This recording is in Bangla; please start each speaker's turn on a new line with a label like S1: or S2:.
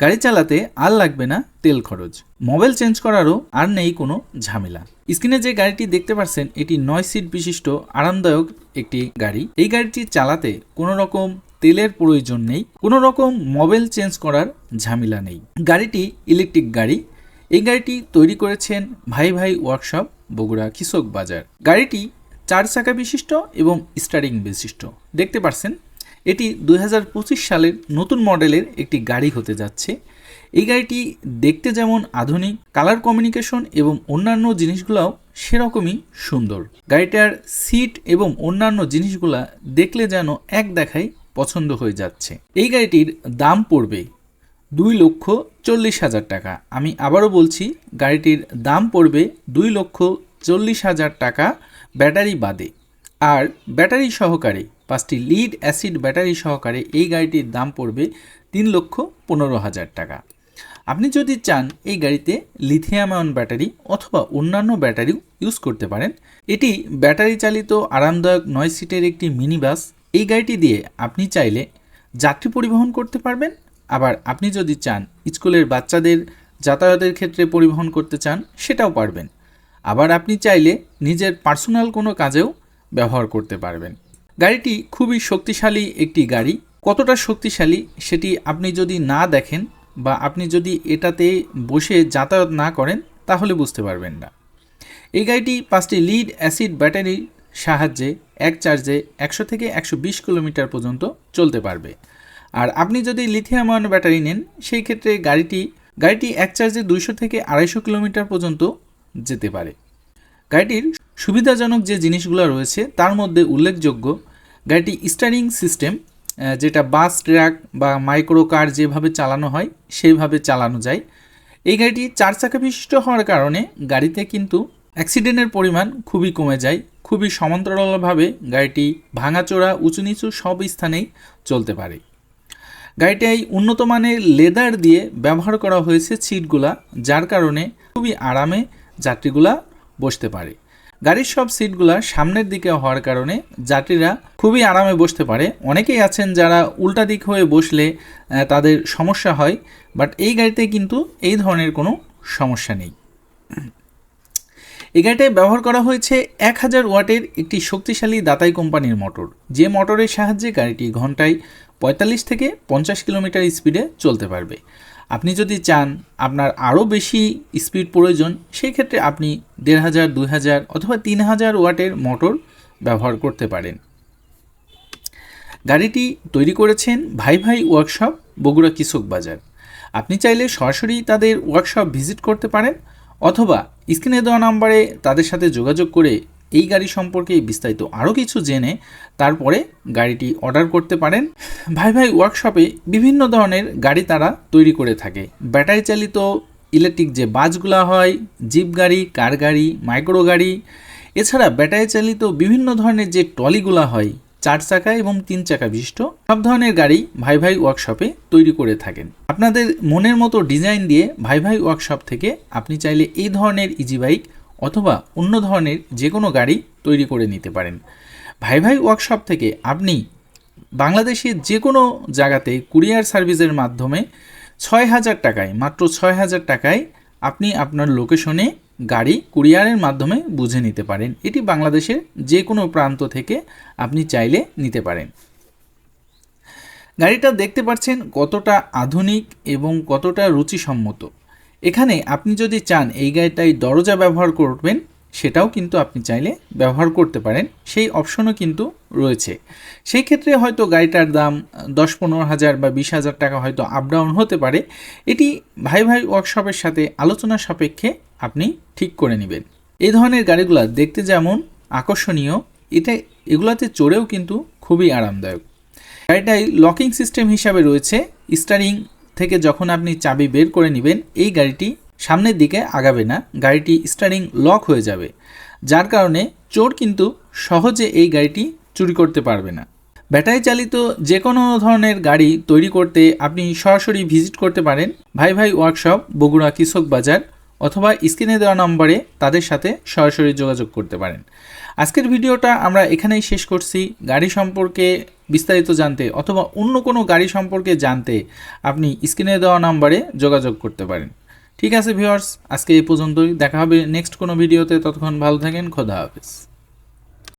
S1: গাড়ি চালাতে আর লাগবে না তেল খরচ। মোবাইল চেঞ্জ করারও আর নেই কোনো ঝামেলা। স্ক্রিনে যে গাড়িটি দেখতে পাচ্ছেন এটি নয় সিট বিশিষ্ট, আরামদায়ক একটি গাড়ি। এই গাড়িটি চালাতে কোনো রকম তেলের প্রয়োজন নেই, কোনো রকম মোবাইল চেঞ্জ করার ঝামেলা নেই। গাড়িটি ইলেকট্রিক গাড়ি। এই গাড়িটি তৈরি করেছেন ভাই ভাই ওয়ার্কশপ, বগুড়া কৃষক বাজার। গাড়িটি চার চাকা বিশিষ্ট এবং স্টারিং বিশিষ্ট। দেখতে পাচ্ছেন এটি দু হাজার পঁচিশ সালের নতুন মডেলের একটি গাড়ি হতে যাচ্ছে। এই গাড়িটি দেখতে যেমন আধুনিক, কালার কমিউনিকেশন এবং অন্যান্য জিনিসগুলোও সেরকমই সুন্দর। গাড়িটার সিট এবং অন্যান্য জিনিসগুলা দেখলে যেন এক দেখায় পছন্দ হয়ে যাচ্ছে। এই গাড়িটির দাম পড়বে দুই লক্ষ চল্লিশ হাজার টাকা। আমি আবারও বলছি, গাড়িটির দাম পড়বে দুই লক্ষ চল্লিশ হাজার টাকা ব্যাটারি বাদে। আর ব্যাটারি সহকারে পাঁচটি লিড অ্যাসিড ব্যাটারি সহকারে এই গাড়িটির দাম পড়বে তিন লক্ষ পনেরো হাজার টাকা। আপনি যদি চান এই গাড়িতে লিথিয়াম আয়ন ব্যাটারি অথবা অন্যান্য ব্যাটারিও ইউজ করতে পারেন, এটি ব্যাটারি চালিত আরামদায়ক নয় সিটের একটি মিনি বাস এই গাড়িটি দিয়ে আপনি চাইলে যাত্রী পরিবহন করতে পারবেন। আবার আপনি যদি চান স্কুলের বাচ্চাদের যাতায়াতের ক্ষেত্রে পরিবহন করতে চান, সেটাও পারবেন। আবার আপনি চাইলে নিজের পার্সোনাল কোনো কাজেও ব্যবহার করতে পারবেন। গাড়িটি খুবই শক্তিশালী একটি গাড়ি। কতটা শক্তিশালী সেটি আপনি যদি না দেখেন বা আপনি যদি এটাতে বসে যাতায়াত না করেন, তাহলে বুঝতে পারবেন না। এই গাড়িটি পাঁচটি লিড অ্যাসিড ব্যাটারির সাহায্যে এক চার্জে একশো থেকে একশো বিশ কিলোমিটার পর্যন্ত চলতে পারবে। আর আপনি যদি লিথিয়াম ব্যাটারি নেন, সেই ক্ষেত্রে গাড়িটি গাড়িটি এক চার্জে দুইশো থেকে আড়াইশো কিলোমিটার পর্যন্ত যেতে পারে। গাড়িটির সুবিধাজনক যে জিনিসগুলো রয়েছে, তার মধ্যে উল্লেখযোগ্য গাড়িটি স্টারিং সিস্টেম যেটা বাস ট্রাক বা মাইক্রো কার যেভাবে চালানো হয়, সেইভাবে চালানো যায়। এই গাড়িটি চার চাকা বিশিষ্ট হওয়ার কারণে গাড়িতে কিন্তু অ্যাক্সিডেন্টের পরিমাণ খুবই কমে যায়। খুবই সমান্তরালভাবে গাড়িটি ভাঙাচোরা উঁচু নিচু সব স্থানেই চলতে পারে। গাড়িটাই উন্নত মানের লেদার দিয়ে ব্যবহার করা হয়েছে সিটগুলা যার কারণে খুবই আরামে যাত্রীগুলা বসতে পারে। গাড়ির সব সিটগুলা সামনের দিকে হওয়ার কারণে যাত্রীরা খুবই আরামে বসতে পারে। অনেকেই আছেন যারা উল্টা দিক হয়ে বসলে তাদের সমস্যা হয়, বাট এই গাড়িতে কিন্তু এই ধরনের কোনো সমস্যা নেই। এই গাড়িটায় ব্যবহার করা হয়েছে এক হাজার ওয়াটের একটি শক্তিশালী দাতাই কোম্পানির মোটর, যে মোটরের সাহায্যে গাড়িটি ঘন্টায় পঁয়তাল্লিশ থেকে পঞ্চাশ কিলোমিটার স্পিডে চলতে পারবে। আপনি যদি চান আপনার আরও বেশি স্পিড প্রয়োজন সেই ক্ষেত্রে আপনি দেড় হাজার, দুই হাজার অথবা তিন হাজার ওয়াটের মোটর ব্যবহার করতে পারেন। গাড়িটি তৈরি করেছেন ভাই ভাই ওয়ার্কশপ, বগুড়া কৃষক বাজার। আপনি চাইলে সরাসরি তাদের ওয়ার্কশপ ভিজিট করতে পারেন। অথবা স্ক্রিনে দেওয়া নাম্বারে তাদের সাথে যোগাযোগ করে এই গাড়ি সম্পর্কে বিস্তারিত আরও কিছু জেনে তারপরে গাড়িটি অর্ডার করতে পারেন। ভাই ভাই ওয়ার্কশপে বিভিন্ন ধরনের গাড়ি তারা তৈরি করে থাকে। ব্যাটারি চালিত ইলেকট্রিক যে বাসগুলো হয়, জিপ গাড়ি, কার গাড়ি, মাইক্রো গাড়ি, এছাড়া ব্যাটারি চালিত বিভিন্ন ধরনের যে ট্রলিগুলো হয় চার চাকা এবং তিন চাকা বিশিষ্ট সব ধরনের গাড়ি ভাই ভাই ওয়ার্কশপে তৈরি করে থাকেন। আপনাদের মনের মতো ডিজাইন দিয়ে ভাই ভাই ওয়ার্কশপ থেকে আপনি চাইলে এই ধরনের ইজি বাইক অথবা অন্য ধরনের যে কোনো গাড়ি তৈরি করে নিতে পারেন। ভাই ভাই ওয়ার্কশপ থেকে আপনি বাংলাদেশের যে কোনো জায়গাতে কুরিয়ার সার্ভিসের মাধ্যমে ছয় হাজার টাকায়, মাত্র ছয় হাজার টাকায় আপনি আপনার লোকেশনে গাড়ি কুরিয়ারের মাধ্যমে বুঝে নিতে পারেন। এটি বাংলাদেশের যে কোনো প্রান্ত থেকে আপনি চাইলে নিতে পারেন। গাড়িটা দেখতে পাচ্ছেন কতটা আধুনিক এবং কতটা রুচিসম্মত। এখানে আপনি যদি চান এই গাড়িটাই দরজা ব্যবহার করবেন সেটাও কিন্তু আপনি চাইলে ব্যবহার করতে পারেন। সেই অপশনও কিন্তু রয়েছে। সেই ক্ষেত্রে হয়তো গাড়িটার দাম দশ পনেরো হাজার বা বিশ হাজার টাকা হয়তো আপ ডাউন হতে পারে। এটি ভাই ভাই ওয়ার্কশপের সাথে আলোচনা সাপেক্ষে আপনি ঠিক করে নেবেন। এই ধরনের গাড়িগুলো দেখতে যেমন আকর্ষণীয়, এটা এগুলাতে চড়েও কিন্তু খুবই আরামদায়ক। গাড়িটাই লকিং সিস্টেম হিসাবে রয়েছে। স্টারিং থেকে যখন আপনি চাবি বের করে নেবেন, এই গাড়িটি সামনের দিকে আগাবে না, গাড়িটি স্টারিং লক হয়ে যাবে, যার কারণে চোর কিন্তু সহজে এই গাড়িটি চুরি করতে পারবে না। ব্যাটারি চালিত যে কোনো ধরনের গাড়ি তৈরি করতে আপনি সরাসরি ভিজিট করতে পারেন ভাই ভাই ওয়ার্কশপ বগুড়া কৃষক বাজার অথবা স্ক্রিনে দেওয়া নম্বরে তাদের সাথে সরাসরি যোগাযোগ করতে পারেন। আজকের ভিডিওটা আমরা এখানেই শেষ করছি। গাড়ি সম্পর্কে বিস্তারিত জানতে অথবা অন্য কোনো গাড়ি সম্পর্কে জানতে আপনি স্ক্রিনে দেওয়া নাম্বারে যোগাযোগ করতে পারেন। ঠিক আছে ভিউয়ার্স, আজকে এই পর্যন্তই। দেখা হবে নেক্সট কোনো ভিডিওতে। ততক্ষণ ভালো থাকেন, খোদা হাফেজ।